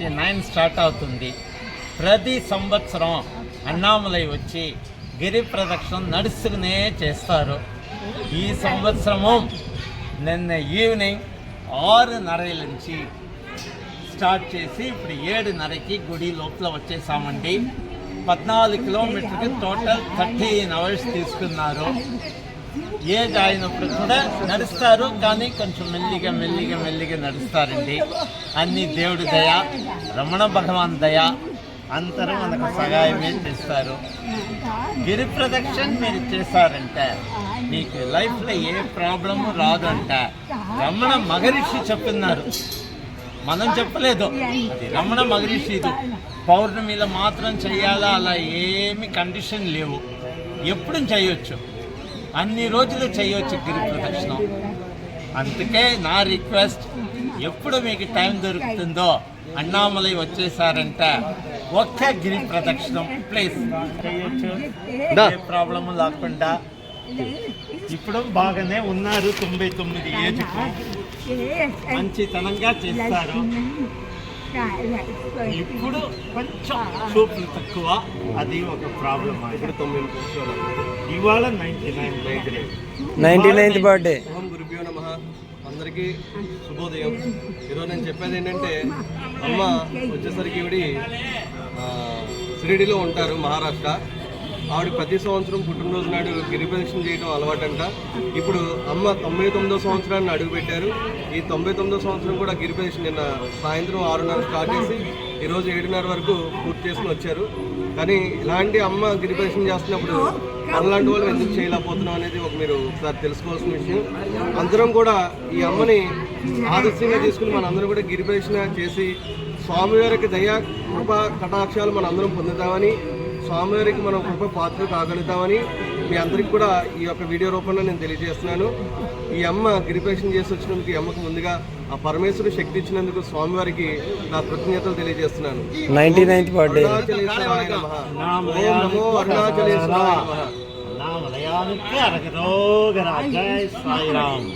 Ninety nine start అవుతుంది. ప్రతి సంవత్సరం అన్నామలై వచ్చి గిరి ప్రదక్షిణ నడుస్తూనే చేస్తారు. ఈ సంవత్సరము నిన్న ఈవినింగ్ ఆరున్నర నుంచి స్టార్ట్ చేసి ఇప్పుడు ఏడున్నరకి గుడి లోపల వచ్చేసామండి. పద్నాలుగు కిలోమీటర్కి టోటల్ థర్టీన్ అవర్స్ తీసుకున్నారు. ఏజ్ అయినప్పుడు కూడా నడుస్తారు కానీ కొంచెం మెల్లిగా మెల్లిగా మెల్లిగా నడుస్తారండి. అన్ని దేవుడి దయ. రమణ భగవాన్ దయ అందరూ మనకు సహాయమే చేస్తారు. గిరి ప్రదక్షిణ మీరు చేశారంటే మీకు లైఫ్లో ఏ ప్రాబ్లము రాదంట. రమణ మహర్షి చెప్తున్నారు మనం చెప్పలేదు. అది రమణ మహర్షి ఇది. పౌర్ణమిలో మాత్రం చేయాలా? అలా ఏమి కండిషన్ లేవు. ఎప్పుడు చేయొచ్చు. అన్ని రోజులు చేయొచ్చు గిరి ప్రదక్షిణం. అందుకే నా రిక్వెస్ట్ ఎప్పుడు మీకు టైం దొరుకుతుందో అన్నామలై వచ్చేసారంటే. ఒక్క గిరి ప్రదక్షిణం ప్లీజ్. ప్రాబ్లము లేకుండా. ఇప్పుడు బాగానే ఉన్నారు తొంభై తొమ్మిది ఏజ్కు మంచితనంగా చేస్తారు. ఇప్పుడు కొంచెం చూపులు తక్కువ. అది ఒక ప్రాబ్లం ఇప్పుడు తొమ్మిది ఇవాళ ninety nine ninety ninth birthday అందరికీ శుభోదయం. ఈరోజు నేను చెప్పేది ఏంటంటే అమ్మ వచ్చేసరికి ఈవిడి షిరిడిలో ఉంటారు మహారాష్ట్ర. ఆవిడ ప్రతి సంవత్సరం పుట్టినరోజు నాడు గిరి ప్రదక్షిణ చేయడం అలవాటంట. ఇప్పుడు అమ్మ తొంభై తొమ్మిదో సంవత్సరాన్ని అడుగుపెట్టారు. ఈ తొంభై తొమ్మిదో సంవత్సరం కూడా గిరి ప్రదక్షిణ నిన్న సాయంత్రం ఆరున్నర స్టార్ట్ చేసి ఈరోజు ఏడున్నర వరకు పూర్తి చేసుకుని వచ్చారు. కానీ ఇలాంటి అమ్మ గిరి ప్రదక్షిణ చేస్తున్నప్పుడు మనలాంటి వాళ్ళు ఎందుకు చేయలేకపోతున్నాం అనేది ఒక మీరు ఒకసారి తెలుసుకోవాల్సిన విషయం. అందరం కూడా ఈ అమ్మని ఆదర్శంగా తీసుకుని మనందరం కూడా గిరి చేసి స్వామివారికి దయా కృప కటాక్షాలు మనందరం అందరం పొందుతామని స్వామివారికి మనం కృప పాత్ర కాగలుగుతామని మీ అందరికి కూడా ఈ యొక్క వీడియో రూపంలో నేను తెలియజేస్తున్నాను. ఈ అమ్మ గిరి ప్రదక్షిణ చేసి వచ్చినందుకు ఈ అమ్మకు ముందుగా ఆ పరమేశ్వరుడు శక్తి ఇచ్చినందుకు స్వామివారికి నా కృతజ్ఞతలు తెలియజేస్తున్నాను. నమః. సాయిరామ్.